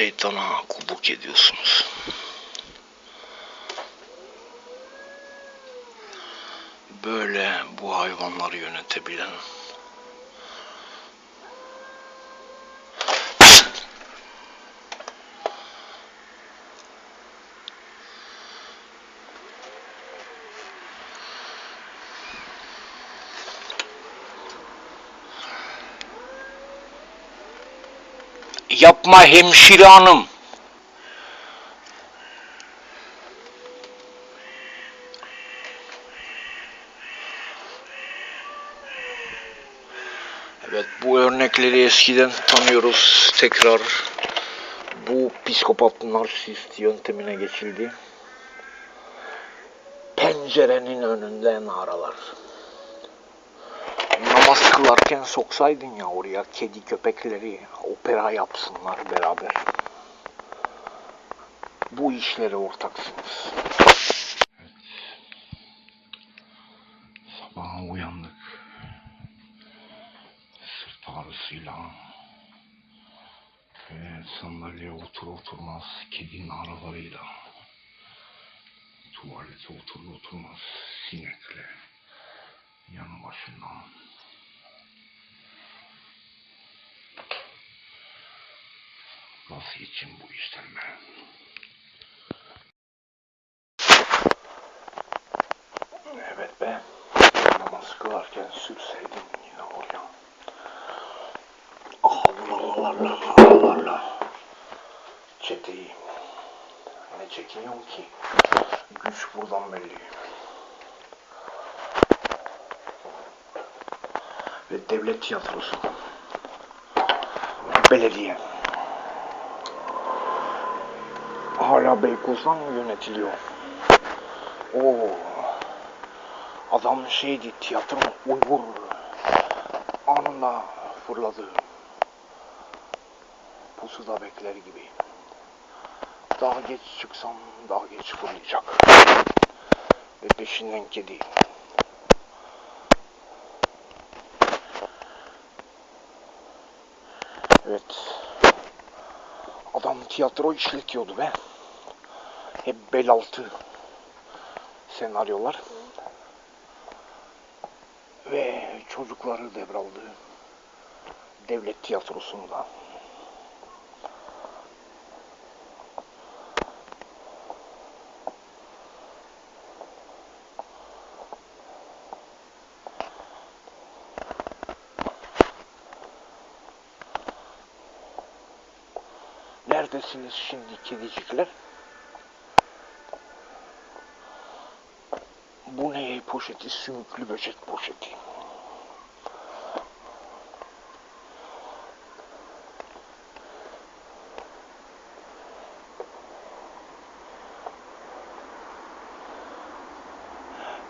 şeytana kulluk ediyorsunuz. Böyle bu hayvanları yönetebilen Yapma hemşire hanım. Evet bu örnekleri eskiden tanıyoruz. Tekrar bu psikopat narsist yöntemine geçildi. Pencerenin önünde naralar. Namaz soksaydın ya oraya kedi köpekleri opera yapsınlar beraber. Bu işlere ortaksınız. Sabaha uyandık. Sırt ağrısıyla. Ve sandalyeye otur oturmaz kedinin aralarıyla. Tuvalete otur oturmaz sinekle. Yanı başından. Nasıl için bu işten ben? Evet be. Namaz kılarken sürseydim yine oraya. Allah'larla, Allah'larla. Çeteyi. Ne çekiniyorum ki? Güç buradan belli. Ve devlet tiyatrosu. Belediye. Hala Beykoz'dan mı yönetiliyor? Oo. Adam şeydi tiyatro Uygur anında fırladı. Pusuda bekler gibi. Daha geç çıksam daha geç fırlayacak. Ve peşinden kedi. Evet. Adam tiyatro işletiyordu be. Hep bel altı senaryolar. Ve çocukları devraldı. Devlet tiyatrosunda. Neredesiniz şimdi kedicikler? Bu ne poşeti? Sümüklü böcek poşeti.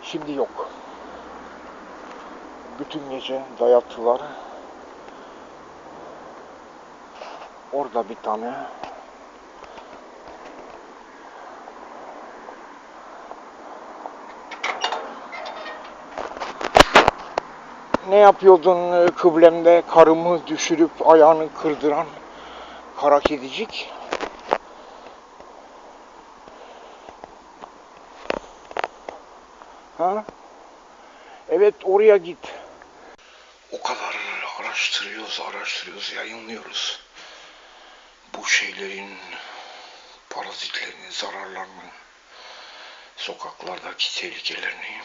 Şimdi yok. Bütün gece dayattılar. Orada bir tane Ne yapıyordun e, kıblemde karımı düşürüp ayağını kırdıran kara kedicik? Ha? Evet oraya git. O kadar araştırıyoruz, araştırıyoruz, yayınlıyoruz. Bu şeylerin parazitlerini, zararlarını, sokaklardaki tehlikelerini.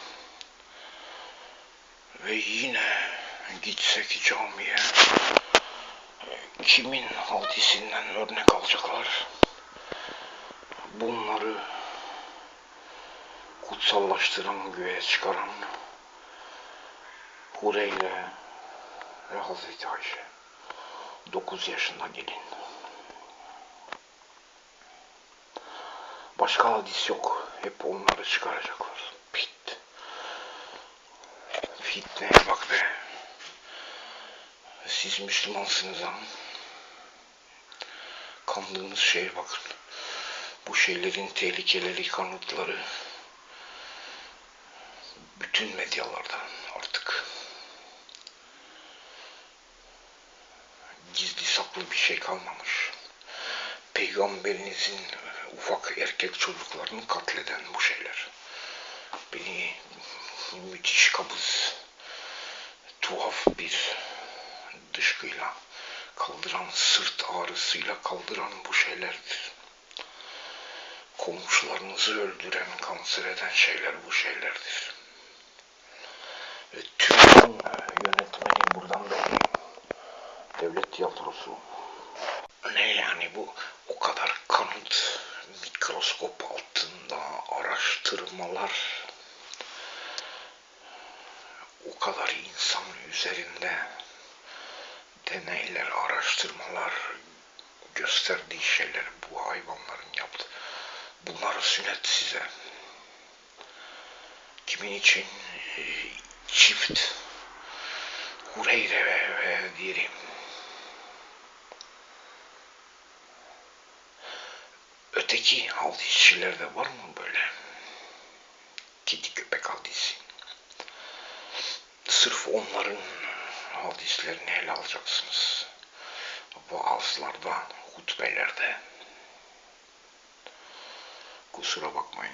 Ve yine gitsek camiye kimin hadisinden örnek alacaklar? Bunları kutsallaştıran, göğe çıkaran Hureyre ve Hazreti Ayşe. 9 yaşında gelin. Başka hadis yok. Hep onları çıkaracaklar. Fitneye bak be. Siz Müslümansınız ama kandığınız şeye bakın. Bu şeylerin tehlikeleri, kanıtları bütün medyalarda artık gizli saklı bir şey kalmamış. Peygamberinizin ufak erkek çocuklarını katleden bu şeyler. Beni müthiş kabız, tuhaf bir dışkıyla kaldıran, sırt ağrısıyla kaldıran bu şeylerdir. Komşularınızı öldüren, kanser eden şeyler bu şeylerdir. Ve tüm yönetmeni buradan belli. Devlet tiyatrosu. Ne yani bu o kadar kanıt, mikroskop altında araştırmalar, o kadar insan üzerinde deneyler, araştırmalar gösterdiği şeyler bu hayvanların yaptı. Bunları sünnet size. Kimin için e, çift Hureyre ve, ve diyelim öteki hadisçilerde var mı böyle? Kedi köpek hadisi. Sırf onların hadislerini ele alacaksınız. Vaazlarda, hutbelerde. Kusura bakmayın.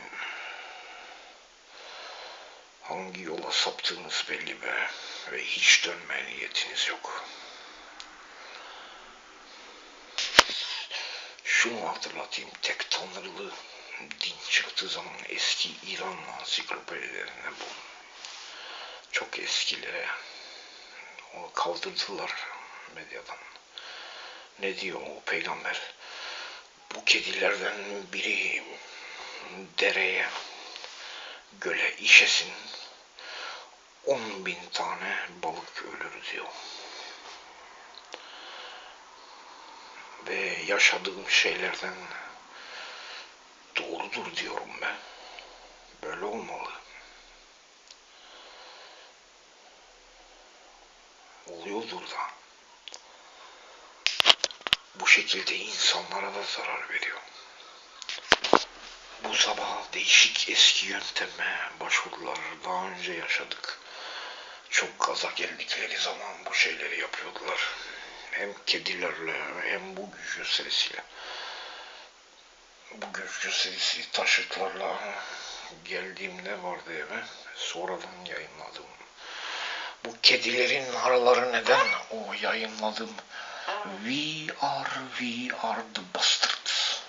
Hangi yola saptığınız belli be ve hiç dönme niyetiniz yok. Şunu hatırlatayım, tek tanrılı din çıktığı zaman eski İran ansiklopedilerine bu. Çok eskilere onu kaldırdılar medyadan. Ne diyor o peygamber? Bu kedilerden biri dereye, göle işesin, on bin tane balık ölür diyor. Ve yaşadığım şeylerden doğrudur diyorum ben. Böyle olmalı. Oluyordur da. Bu şekilde insanlara da zarar veriyor. Bu sabah değişik eski yönteme başvurdular. Daha önce yaşadık. Çok gaza geldikleri zaman bu şeyleri yapıyordular. Hem kedilerle hem bu güç gösterisiyle. Bu güç gösterisi taşıtlarla geldiğimde vardı eve. Sonradan yayınladım. Bu kedilerin araları neden o yayınladım? We are, we are the bastards.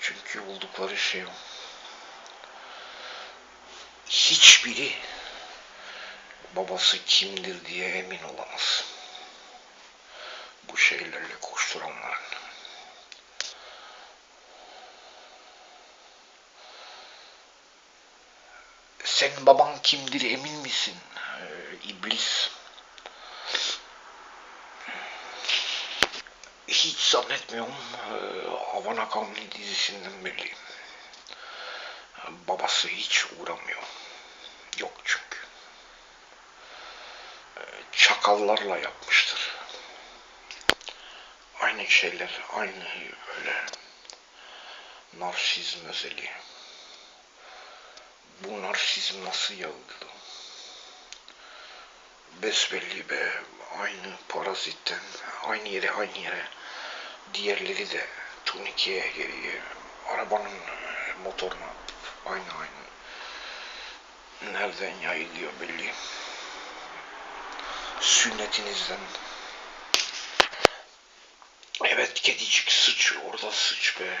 Çünkü oldukları şey o. Hiçbiri babası kimdir diye emin olamaz. Bu şeylerle koşturanların. Sen baban kimdir emin misin? İblis. Hiç zannetmiyorum. Ee, Havana Kanuni dizisinden belli. Babası hiç uğramıyor. Yok çünkü. Ee, Çakallarla yapmıştır. Aynı şeyler, aynı öyle narsizm özelliği. Bu narsizm nasıl yayıldı? Besbelli be aynı parazitten aynı yere aynı yere. Diğerleri de turnikeye geriye arabanın motoruna. Aynı aynı. Nereden yayılıyor belli. Sünnetinizden. Evet kedicik sıç orada sıç be.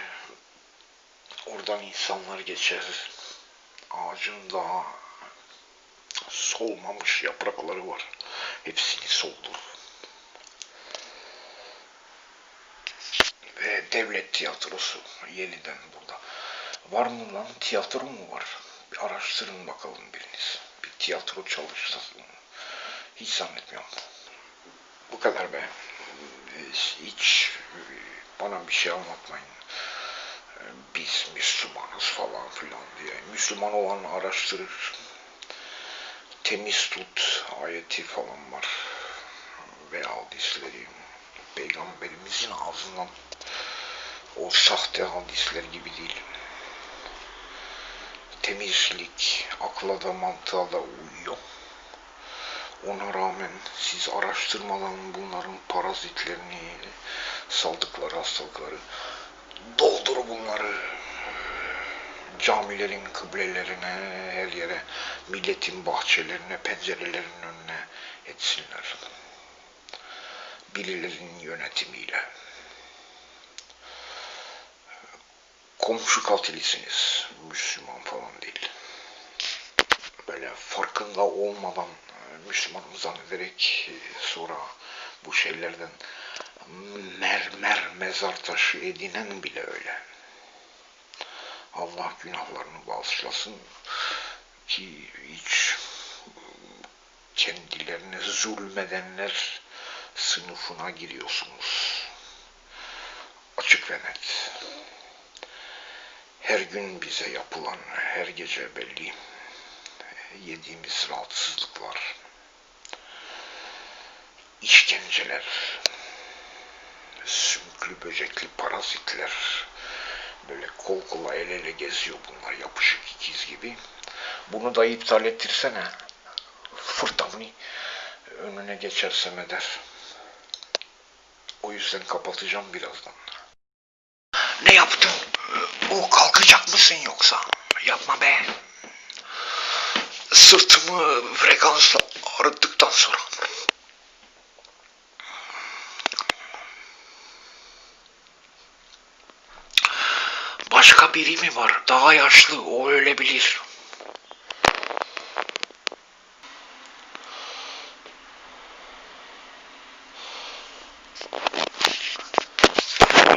Oradan insanlar geçer. Ağacın daha solmamış yaprakları var. Hepsini soldur. Ve devlet tiyatrosu yeniden burada. Var mı lan tiyatro mu var? Bir araştırın bakalım biriniz. Bir tiyatro çalışsın. Hiç zannetmiyorum. Bu kadar be. Hiç bana bir şey anlatmayın biz Müslümanız falan filan diye. Müslüman olan araştırır. Temiz tut ayeti falan var. Ve hadisleri peygamberimizin ağzından o sahte hadisler gibi değil. Temizlik akla da mantığa da uyuyor. Ona rağmen siz araştırmadan bunların parazitlerini, saldıkları hastalıkları Doldur bunları. Camilerin kıblelerine, her yere, milletin bahçelerine, pencerelerin önüne etsinler. Birilerinin yönetimiyle. Komşu katilisiniz. Müslüman falan değil. Böyle farkında olmadan e, Müslümanım zannederek e, sonra bu şeylerden mermer mezar taşı edinen bile öyle. Allah günahlarını bağışlasın ki hiç kendilerine zulmedenler sınıfına giriyorsunuz. Açık ve net. Her gün bize yapılan, her gece belli yediğimiz rahatsızlıklar, işkenceler, sümüklü böcekli parazitler, böyle kol kola el ele geziyor bunlar yapışık ikiz gibi. Bunu da iptal ettirsene. Fırtavni önüne geçersem eder. O yüzden kapatacağım birazdan. Ne yaptın? O kalkacak mısın yoksa? Yapma be. Sırtımı frekansla arıttıktan sonra. Başka biri mi var? Daha yaşlı. O öyle bilir.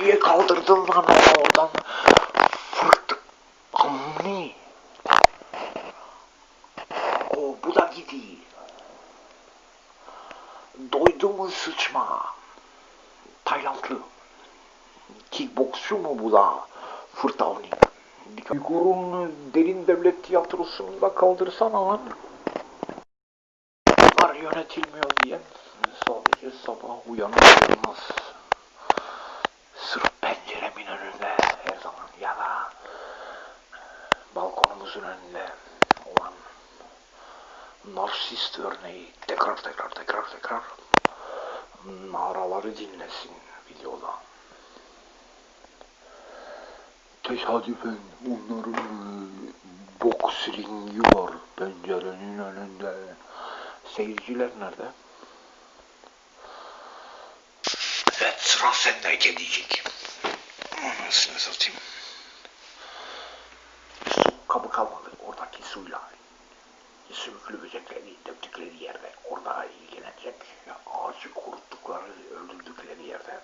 Niye kaldırdın lan onu oradan? Fırt. Amni. O bu da gidiyor. Doydu mu sıçma? Taylandlı. Kickboksçu mu bu da? Fırtavni. Uygur'un derin devlet tiyatrosunu da kaldırsana lan. Bunlar yönetilmiyor diye sadece sabah uyanır uyanmaz. Sırf penceremin önünde her zaman ya da balkonumuzun önünde olan narsist örneği tekrar tekrar tekrar tekrar naraları dinlesin videoda. Tesadüfen onların e, boks ringi var pencerenin önünde. Seyirciler nerede? Evet sıra sende kedicik. Anasını satayım. Su kabı kalmadı oradaki suyla. Sümüklü böcekleri döktükleri yerde orada ilgilenecek. Ağacı kuruttukları, öldürdükleri yerde.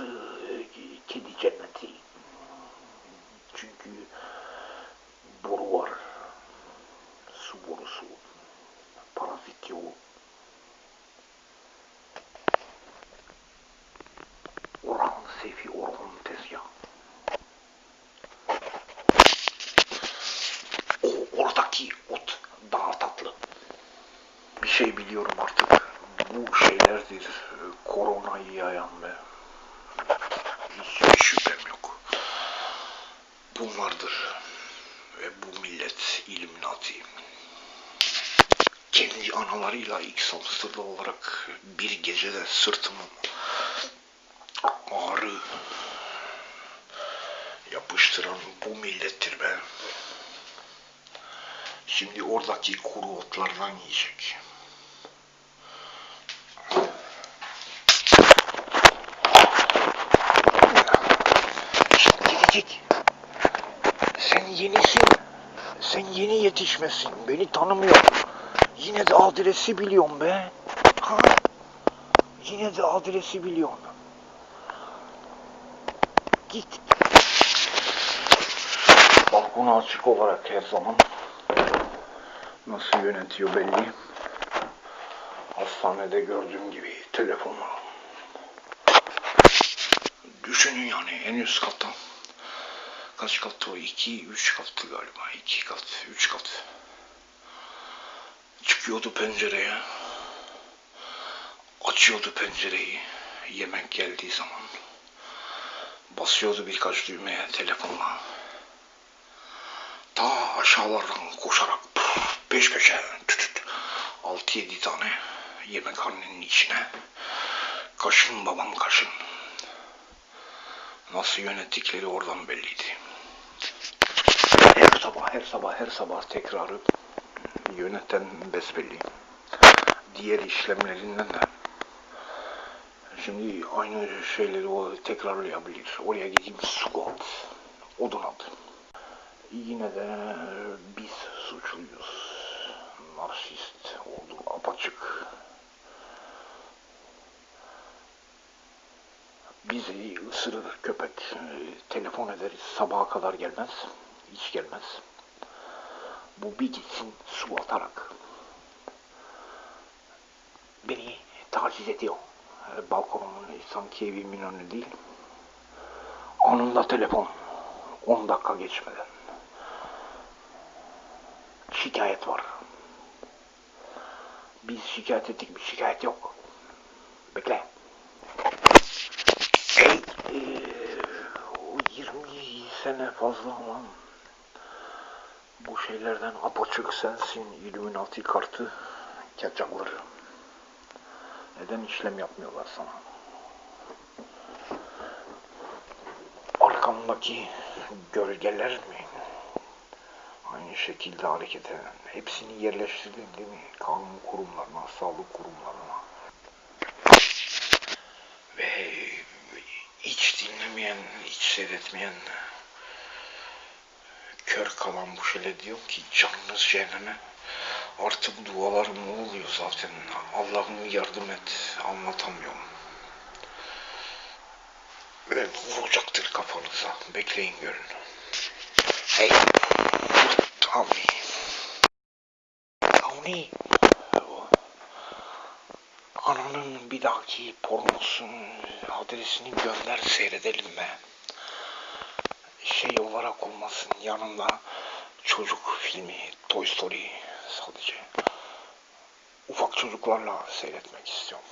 Orası e, kedi cenneti. Çünkü boru var. Su borusu. Parazit yok. Orhan Seyfi Orhan tezgah. O oradaki ot daha tatlı. Bir şey biliyorum artık. Bu şeylerdir koronayı yayan ve hiçbir şüphem yok. Bunlardır. Ve bu millet illuminati. Kendi analarıyla ilk saldırılı olarak bir gecede sırtımı ağrı yapıştıran bu millettir be. Şimdi oradaki kuru otlardan yiyecek. Gidecek. Sen yenisin. Sen yeni yetişmesin. Beni tanımıyor. Yine de adresi biliyorum be. Ha? Yine de adresi biliyorum. Git. Balkonu açık olarak her zaman nasıl yönetiyor belli. Hastanede gördüğüm gibi telefonla. Düşünün yani en üst kattan. Kaç kattı o? 2, 3 kattı galiba. 2 kat, 3 kat. Çıkıyordu pencereye. Açıyordu pencereyi. Yemek geldiği zaman. Basıyordu birkaç düğmeye telefonla. Ta aşağılardan koşarak peş peşe tüt tüt, 6-7 tane yemekhanenin içine Kaşın babam kaşın. Nasıl yönettikleri oradan belliydi. Sabah, her sabah, her sabah tekrarı yöneten besbelli. Diğer işlemlerinden de şimdi aynı şeyleri o tekrarlayabilir. Oraya gideyim squat. Odun at. Yine de biz suçluyuz. Narsist oldu apaçık. Bizi ısırır köpek. Telefon ederiz sabaha kadar gelmez. Hiç gelmez. Bu bir gitsin su atarak. Beni taciz ediyor. Balkonumun sanki evimin önü değil. Anında telefon. 10 dakika geçmeden. Şikayet var. Biz şikayet ettik bir şikayet yok. Bekle. Ey, o 20 sene fazla olan bu şeylerden apaçık sensin Illuminati kartı kaçakları. Neden işlem yapmıyorlar sana? Arkamdaki gölgeler mi? Aynı şekilde hareket eden. Hepsini yerleştirdin değil mi? Kanun kurumlarına, sağlık kurumlarına. Ve hiç dinlemeyen, hiç seyretmeyen kör kalan bu şöyle diyor ki canınız cehenneme. Artık dualarım ne oluyor zaten. Allah'ım yardım et. Anlatamıyorum. Ve vuracaktır kafanıza. Bekleyin görün. Hey. Tony. Tony. Ananın bir dahaki pornosun adresini gönder seyredelim be. Olarak olmasın yanında çocuk filmi Toy Story sadece. Ufak çocuklarla seyretmek istiyorum.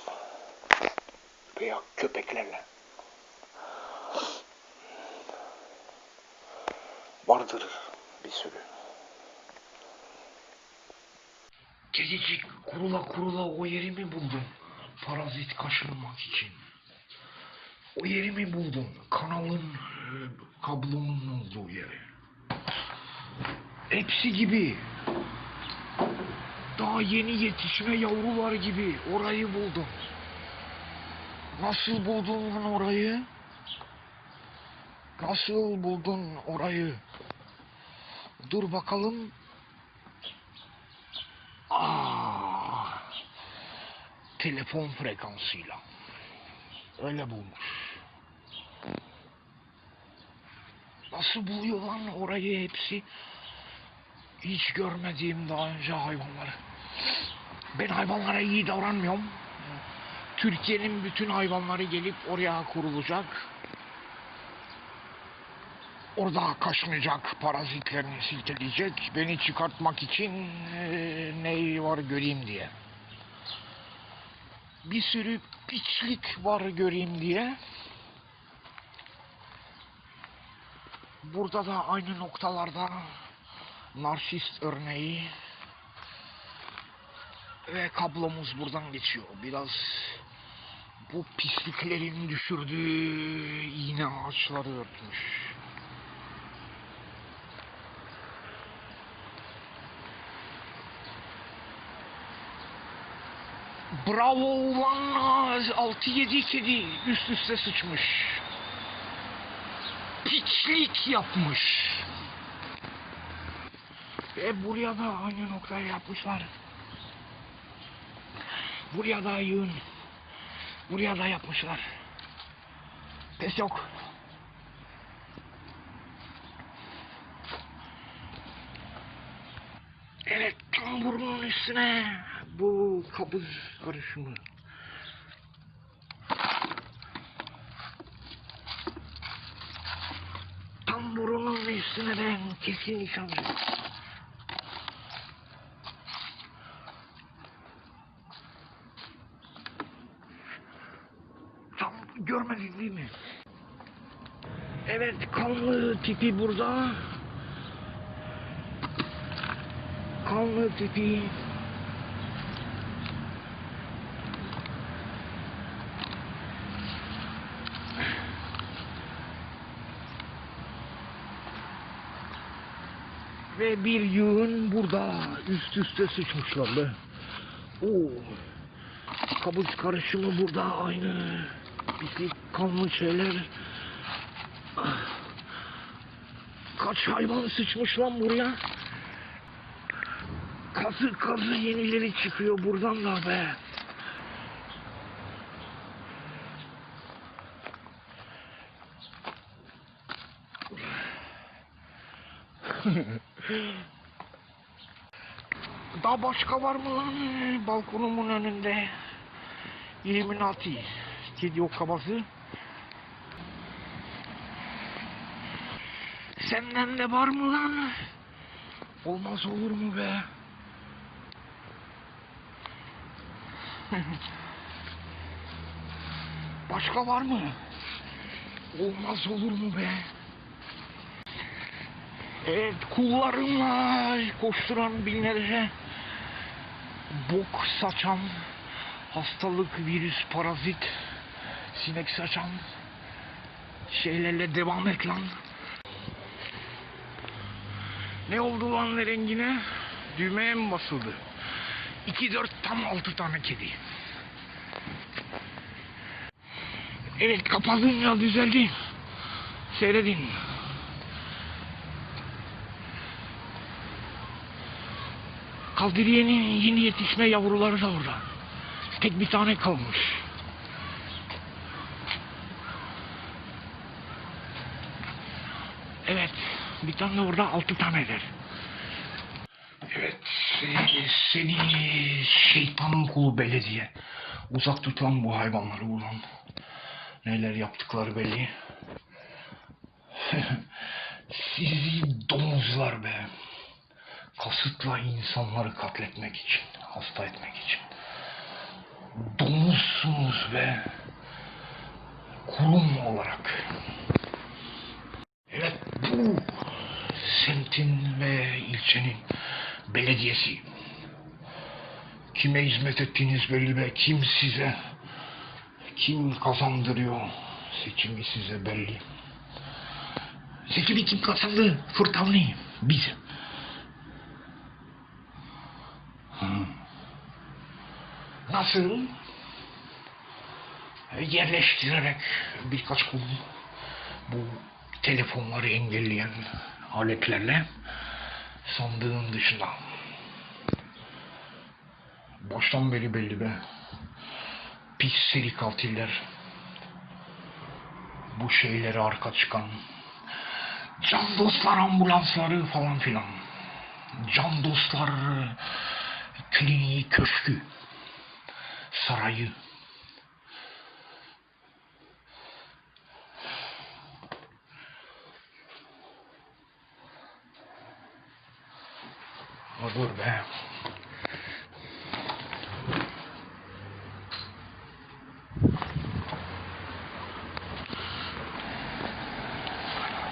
Veya köpeklerle. Vardır bir sürü. Gececik kurula kurula o yerimi buldum. Parazit kaşınmak için. O yerimi buldum. Kanalın, kablonun olduğu yeri. Hepsi gibi. Daha yeni yetişme yavrular gibi orayı buldum. Nasıl buldun lan orayı? Nasıl buldun orayı? Dur bakalım. Aa, telefon frekansıyla. Öyle bulmuş. Nasıl buluyor lan orayı hepsi? Hiç görmediğim daha önce hayvanları. Ben hayvanlara iyi davranmıyorum. Türkiye'nin bütün hayvanları gelip oraya kurulacak. Orada kaşınacak, parazitlerini silkeleyecek. Beni çıkartmak için eee ne var göreyim diye. Bir sürü piçlik var göreyim diye. Burada da aynı noktalarda narsist örneği ve kablomuz buradan geçiyor. Biraz bu pisliklerin düşürdüğü iğne ağaçları örtmüş. Bravo ulan 6-7 kedi üst üste sıçmış. Piçlik yapmış. Ve buraya da aynı noktayı yapmışlar. Buraya da yığın. Buraya da yapmışlar. Pes yok. Evet tam burnunun üstüne bu kabız karışımı. Tam burnunun üstüne ben kesin nişancı. Tam görmedin değil mi? Evet kanlı tipi burada. Kanlı tipi. Ve bir yığın burada üst üste sıçmışlar be. Oo. Kabus karışımı burada aynı. Pislik kanlı şeyler. Kaç hayvan sıçmış lan buraya. Kazı kazı yenileri çıkıyor buradan da be. Daha başka var mı lan balkonumun önünde? Illuminati. Kedi okkabası. Senden de var mı lan? Olmaz olur mu be? Başka var mı? Olmaz olur mu be? Evet kullarımla koşturan binlerce bok saçan hastalık, virüs, parazit, sinek saçan şeylerle devam et lan. Ne oldu lan rengine? Düğmeye mi basıldı? 2 4 tam 6 tane kedi. Evet kapatınca düzeldi. Seyredin. Kaldiriye'nin yeni yetişme yavruları da orada. Tek bir tane kalmış. Evet, bir tane orada altı tanedir. Evet, e, seni şeytanın kulu belediye. Uzak tutan bu hayvanları ulan. Neler yaptıkları belli. Sizi domuzlar be. Kasıtla insanları katletmek için, hasta etmek için. Domuzsunuz be. Kurum olarak. Evet bu semtin ve ilçenin belediyesi. Kime hizmet ettiğiniz belli be. Kim size, kim kazandırıyor seçimi size belli. Seçimi kim kazandı? Fırtavlı. Biz. Nasıl? Yerleştirerek birkaç kul bu telefonları engelleyen aletlerle sandığın dışında. Baştan beri belli be. Pis seri katiller. Bu şeylere arka çıkan can dostlar ambulansları falan filan. Can dostlar kliniği, köşkü, sarayı. Olur be.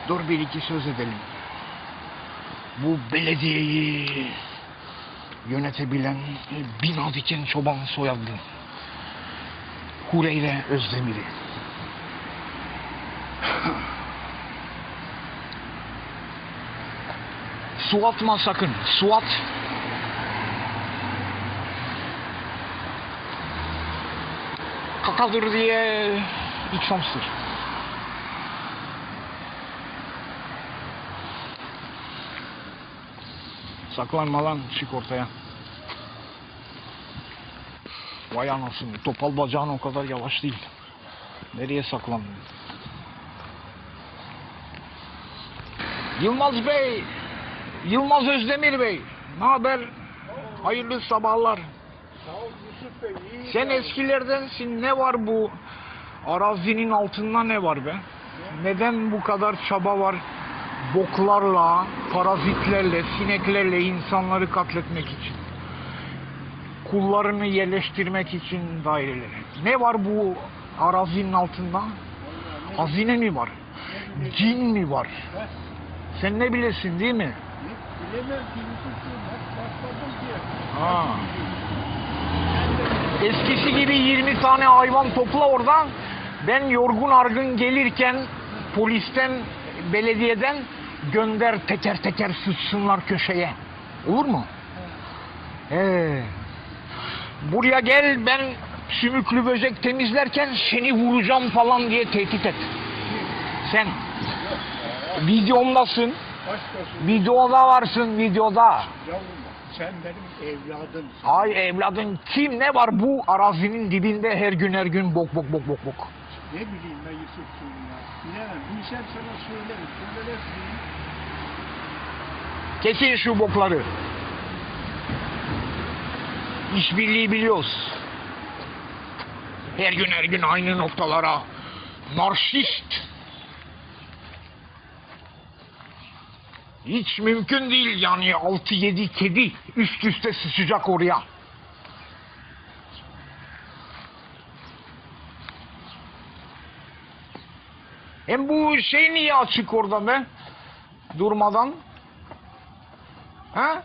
Dur bir iki söz edelim. Bu belediyeyi yönetebilen bina diken çoban soyadlı Hureyre Özdemir'i. Su atma sakın. Su at. Kakadır diye içmamsın. Saklanma lan çık ortaya. Vay anasını topal bacağın o kadar yavaş değil. Nereye saklandın? Yılmaz Bey, Yılmaz Özdemir Bey, ne haber? Hayırlı sabahlar. Sen eskilerdensin. Ne var bu arazinin altında ne var be? Neden bu kadar çaba var? Boklarla, parazitlerle, sineklerle insanları katletmek için. Kullarını yerleştirmek için daireleri. Ne var bu arazinin altında? Hazine mi var? Cin mi var? Sen ne bilesin değil mi? Ha. Eskisi gibi 20 tane hayvan topla oradan. Ben yorgun argın gelirken polisten, belediyeden gönder teker teker sıçsınlar köşeye. Olur mu? Ee, buraya gel ben sümüklü böcek temizlerken seni vuracağım falan diye tehdit et. Sen videomdasın. Videoda varsın videoda. Sen benim evladımsın. Ay evladın kim ne var bu arazinin dibinde her gün her gün bok bok bok bok bok. Ne bileyim ben Yusuf'sun ya. Bilemem. Bilsem sana söylerim. Söylersin. Kesin şu bokları. İşbirliği biliyoruz. Her gün her gün aynı noktalara. Narsist. Hiç mümkün değil yani 6-7 kedi üst üste sıçacak oraya. Hem bu şey niye açık orada be? Durmadan. Ha?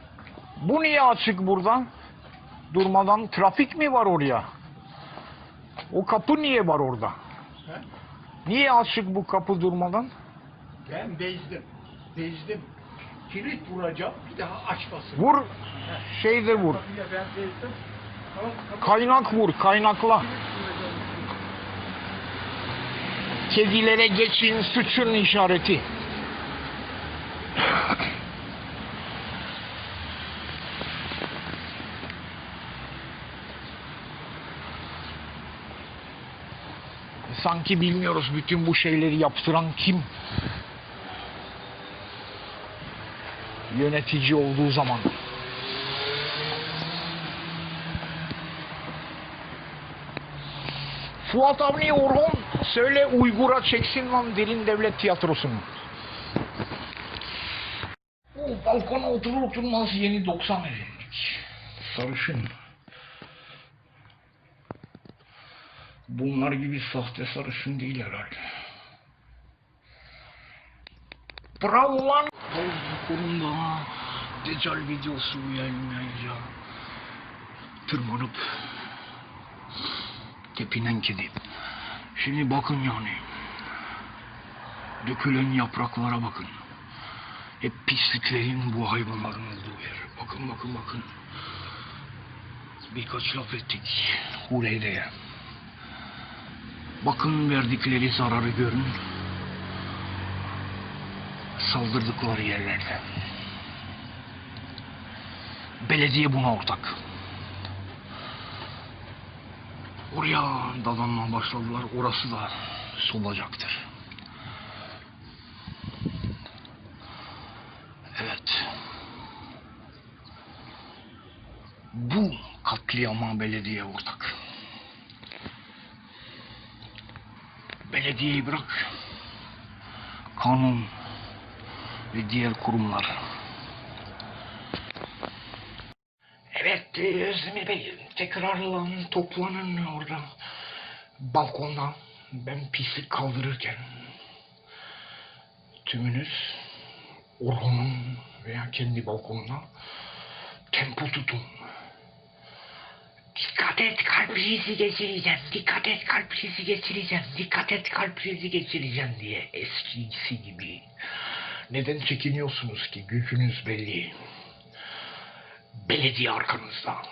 Bu niye açık burada? Durmadan trafik mi var oraya? O kapı niye var orada? He? Niye açık bu kapı durmadan? Ben bezdim. Bezdim. Kilit vuracağım. Bir daha açmasın. Vur, şeyde vur. Kaynak vur, kaynakla. Kedilere geçin, sıçın işareti. Sanki bilmiyoruz bütün bu şeyleri yaptıran kim? Yönetici olduğu zaman. Fuat Avni Orhon söyle Uygur'a çeksin lan derin devlet tiyatrosunu. O balkona oturur oturmaz yeni 90 elinlik. Sarışın. Bunlar gibi sahte sarışın değil herhalde. Bravo lan. Balkonda Deccal videosu yayınlayacağım. Tırmanıp tepinen kedi. Şimdi bakın yani. Dökülen yapraklara bakın. Hep pisliklerin bu hayvanların olduğu yer. Bakın bakın bakın. Birkaç laf ettik Huleyde'ye. Bakın verdikleri zararı görün. Saldırdıkları yerlerde. Belediye buna ortak. Oraya dadanmaya başladılar. Orası da solacaktır. Evet. Bu katliama belediye ortak. Belediyeyi bırak. Kanun ve diğer kurumlar. Evet Özdemir Bey tekrarlan toplanın orada balkonda ben pislik kaldırırken tümünüz Orhan'ın veya kendi balkonuna tempo tutun. Dikkat et kalp krizi geçireceğim, dikkat et kalp krizi geçireceğim, dikkat et kalp krizi geçireceğim diye eskisi gibi. Neden çekiniyorsunuz ki gücünüz belli. Belediye arkanızda.